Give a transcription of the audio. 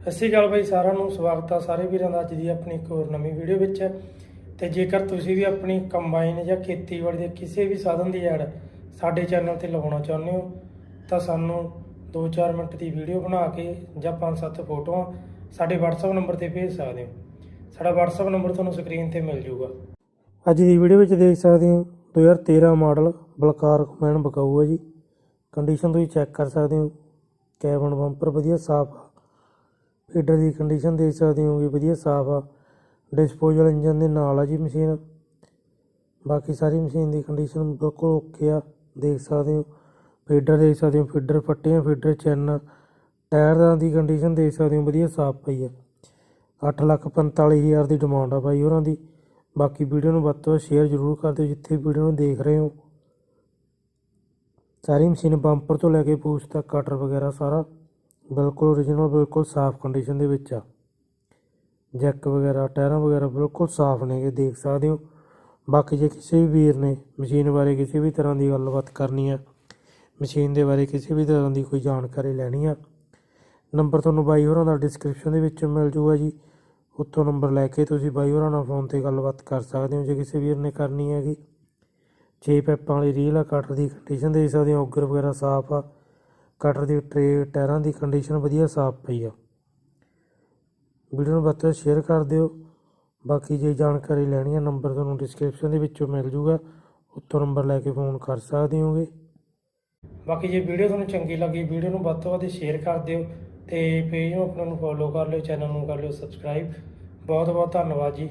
ਸਤਿ ਸ਼੍ਰੀ ਅਕਾਲ ਬਾਈ, ਸਾਰਿਆਂ ਨੂੰ ਸਵਾਗਤ ਆ ਸਾਰੇ ਵੀਰਾਂ ਦਾ ਅੱਜ ਦੀ ਆਪਣੀ ਇੱਕ ਹੋਰ ਨਵੀਂ ਵੀਡੀਓ ਵਿੱਚ। ਤੇ ਜੇਕਰ ਤੁਸੀਂ ਵੀ ਆਪਣੀ ਕੰਬਾਈਨ ਜਾਂ ਖੇਤੀਬਾੜੀ ਦੇ ਕਿਸੇ ਵੀ ਸਾਧਨ ਦੀ ਐਡ ਸਾਡੇ ਚੈਨਲ ਤੇ ਲਗਾਉਣਾ ਚਾਹੁੰਦੇ ਹੋ, ਤਾਂ ਸਾਨੂੰ 2-4 ਮਿੰਟ ਦੀ ਵੀਡੀਓ ਬਣਾ ਕੇ ਜਾਂ 5-7 ਫੋਟੋਆਂ ਸਾਡੇ WhatsApp ਨੰਬਰ ਤੇ ਭੇਜ ਸਕਦੇ ਹੋ। ਸਾਡਾ WhatsApp ਨੰਬਰ ਤੁਹਾਨੂੰ ਸਕਰੀਨ ਤੇ ਮਿਲ ਜਾਊਗਾ। ਅੱਜ ਦੀ ਵੀਡੀਓ ਵਿੱਚ ਦੇਖ ਸਕਦੇ ਹੋ 2013 ਮਾਡਲ ਬਲਕਾਰ ਕਮੈਨ ਬਕਾਊ ਹੈ ਜੀ। ਕੰਡੀਸ਼ਨ ਤੁਸੀਂ ਚੈੱਕ ਕਰ ਸਕਦੇ ਹੋ, ਕੈਬਨ ਬੰਪਰ ਵਧੀਆ, ਸਾਫ਼ ਆ ਫੀਡਰ ਦੀ ਕੰਡੀਸ਼ਨ ਦੇਖ ਸਕਦੇ ਹੋ ਵੀ ਵਧੀਆ ਸਾਫ਼ ਆ। ਡਿਸਪੋਜ਼ਲ ਇੰਜਨ ਦੇ ਨਾਲ ਆ ਜੀ ਮਸ਼ੀਨ ਬਾਕੀ ਸਾਰੀ ਮਸ਼ੀਨ ਦੀ ਕੰਡੀਸ਼ਨ ਬਿਲਕੁਲ ਓਕੇ ਆ, ਦੇਖ ਸਕਦੇ ਹੋ। ਫੀਡਰ ਦੇਖ ਸਕਦੇ ਹੋ ਫੀਡਰ ਫੱਟੀਆਂ ਫੀਡਰ ਚੈਨ ਟਾਇਰਾਂ ਦੀ ਕੰਡੀਸ਼ਨ ਦੇਖ ਸਕਦੇ ਹੋ, ਵਧੀਆ ਸਾਫ਼ ਪਈ ਆ। 8 ਲੱਖ 45 ਹਜ਼ਾਰ ਦੀ ਡਿਮਾਂਡ ਆ ਬਾਈ ਉਹਨਾਂ ਦੀ। ਬਾਕੀ ਵੀਡੀਓ ਨੂੰ ਵੱਧ ਤੋਂ ਵੱਧ ਸ਼ੇਅਰ ਜ਼ਰੂਰ ਕਰ ਦਿਓ, ਜਿੱਥੇ ਵੀਡੀਓ ਨੂੰ ਦੇਖ ਰਹੇ ਹੋ। ਸਾਰੀ ਮਸ਼ੀਨ ਬੰਪਰ ਤੋਂ ਲੈ ਕੇ ਪੂਛ ਤੱਕ ਕਟਰ ਵਗੈਰਾ ਸਾਰਾ। ਬਿਲਕੁਲ ਓਰੀਜਨਲ ਬਿਲਕੁਲ ਸਾਫ਼ ਕੰਡੀਸ਼ਨ ਦੇ ਵਿੱਚ ਆ। ਜੈਕ ਵਗੈਰਾ, ਟਾਇਰਾਂ ਵਗੈਰਾ ਬਿਲਕੁਲ ਸਾਫ਼ ਨੇਗੇ ਦੇਖ ਸਕਦੇ ਹੋ। ਬਾਕੀ ਜੇ ਕਿਸੇ ਵੀ ਵੀਰ ਨੇ ਮਸ਼ੀਨ ਬਾਰੇ ਕਿਸੇ ਵੀ ਤਰ੍ਹਾਂ ਦੀ ਗੱਲਬਾਤ ਕਰਨੀ ਆ, ਮਸ਼ੀਨ ਦੇ ਬਾਰੇ ਕਿਸੇ ਵੀ ਤਰ੍ਹਾਂ ਦੀ ਕੋਈ ਜਾਣਕਾਰੀ ਲੈਣੀ ਆ, ਨੰਬਰ ਤੁਹਾਨੂੰ ਬਾਈ ਹੋਰਾਂ ਦਾ ਡਿਸਕ੍ਰਿਪਸ਼ਨ ਦੇ ਵਿੱਚ ਮਿਲ ਜੂਗਾ ਜੀ। ਉੱਥੋਂ ਨੰਬਰ ਲੈ ਕੇ ਤੁਸੀਂ ਬਾਈ ਹੋਰਾਂ ਨਾਲ ਫੋਨ ਤੇ ਗੱਲਬਾਤ ਕਰ ਸਕਦੇ ਹੋ, ਜੇ ਕਿਸੇ ਵੀਰ ਨੇ ਕਰਨੀ ਹੈਗੀ। ਛੇ ਪੈਪਾਂ ਵਾਲੀ ਰੀਲ ਆ ਕਟਰ ਦੀ ਕੰਡੀਸ਼ਨ ਦੇਖ ਸਕਦੇ ਹੋ ਔਗਰ ਵਗੈਰਾ ਸਾਫ਼ ਆ। ਕਟਰ ਦੀ ਟਰੇ ਟਾਇਰਾਂ ਦੀ ਕੰਡੀਸ਼ਨ ਵਧੀਆ ਸਾਫ਼ ਪਈ ਆ। ਵੀਡੀਓ ਨੂੰ ਵੱਧ ਤੋਂ ਵੱਧ ਸ਼ੇਅਰ ਕਰ ਦਿਓ। ਬਾਕੀ ਜੇ ਜਾਣਕਾਰੀ ਲੈਣੀ ਹੈ ਨੰਬਰ ਤੁਹਾਨੂੰ ਡਿਸਕ੍ਰਿਪਸ਼ਨ ਦੇ ਵਿੱਚੋਂ ਮਿਲ ਜੂਗਾ। ਉੱਥੋਂ ਨੰਬਰ ਲੈ ਕੇ ਫੋਨ ਕਰ ਸਕਦੇ ਹੋਗੇ। ਬਾਕੀ ਜੇ ਵੀਡੀਓ ਤੁਹਾਨੂੰ ਚੰਗੀ ਲੱਗੀ, ਵੀਡੀਓ ਨੂੰ ਵੱਧ ਤੋਂ ਵੱਧ ਸ਼ੇਅਰ ਕਰ ਦਿਓ ਤੇ ਪੇਜ ਨੂੰ ਆਪਣਾ ਨੂੰ ਫੋਲੋ ਕਰ ਲਿਓ ਚੈਨਲ ਨੂੰ ਕਰ ਲਿਓ ਸਬਸਕ੍ਰਾਈਬ ਬਹੁਤ ਬਹੁਤ ਧੰਨਵਾਦ ਜੀ।